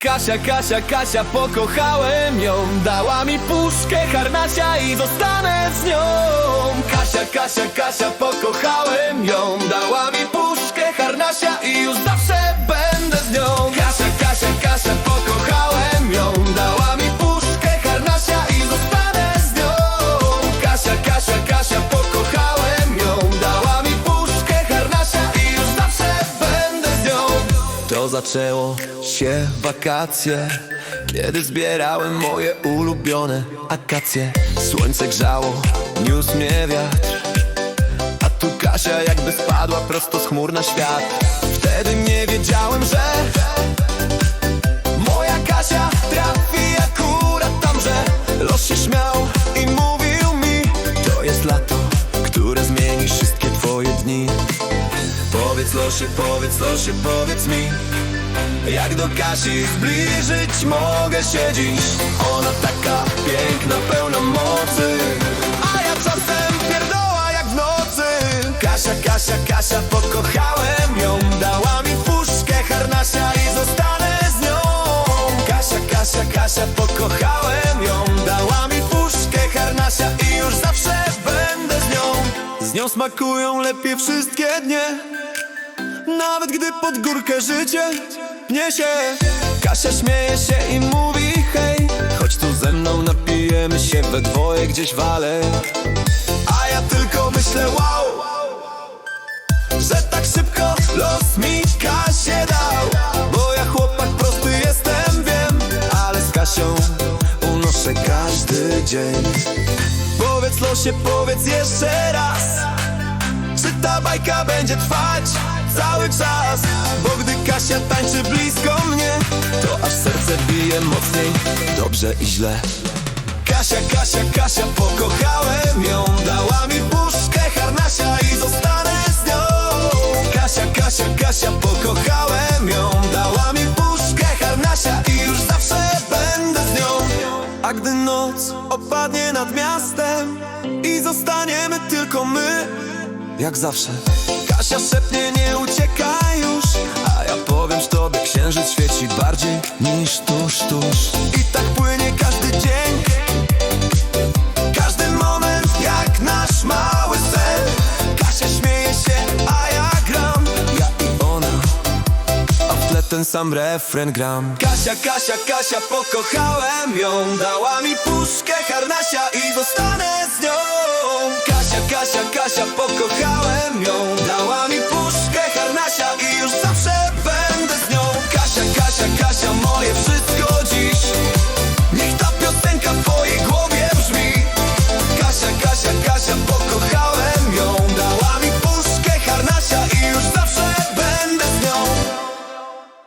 Kasia, Kasia, Kasia, pokochałem ją. Dała mi puszkę harnasia i zostanę z nią. Kasia, Kasia, Kasia, pokochałem ją. Dała mi puszkę harnasia i już zawsze To zaczęło się wakacje Kiedy zbierałem moje ulubione akacje. Słońce grzało, niósł mnie wiatr A tu Kasia jakby spadła prosto z chmur na świat. Wtedy nie wiedziałem, że Moja Kasia trafi akurat tam, że Los się śmiał i mówił mi To jest lato, które zmieni wszystkie twoje dni Powiedz losie, powiedz losie, powiedz mi Jak do Kasi zbliżyć mogę się dziś? Ona taka piękna, pełna mocy A ja czasem pierdoła jak w nocy. Kasia, Kasia, Kasia, pokochałem ją Dała mi puszkę harnasia i zostanę z nią. Kasia, Kasia, Kasia, pokochałem ją Dała mi puszkę harnasia i już zawsze będę z nią. Z nią smakują lepiej wszystkie dnie nawet gdy pod górkę życie niesie Kasia śmieje się i mówi hej Chodź tu ze mną napijemy się we dwoje gdzieś wale. A ja tylko myślę wow Że tak szybko los mi Kasię dał. Bo ja chłopak prosty jestem, wiem Ale z Kasią unoszę każdy dzień. Powiedz losie, powiedz jeszcze raz czy ta bajka będzie trwać cały czas? Bo gdy Kasia tańczy blisko mnie To aż serce bije mocniej. Dobrze i źle. Kasia, Kasia, Kasia, pokochałem ją. Dała mi puszkę harnasia i zostanę z nią. Kasia, Kasia, Kasia, pokochałem ją. Dała mi puszkę harnasia i już zawsze będę z nią. A gdy noc opadnie nad miastem I zostaniemy tylko my jak zawsze Kasia szepnie, nie uciekaj już. A ja powiem, że tobie księżyc świeci bardziej niż tuż, tuż. I tak płynie każdy dzień. Każdy moment jak nasz mały sen. Kasia śmieje się, a ja gram. Ja i ona a w tle ten sam refren gram. Kasia, Kasia, Kasia, pokochałem ją. Dała mi puszkę harnasia i zostanę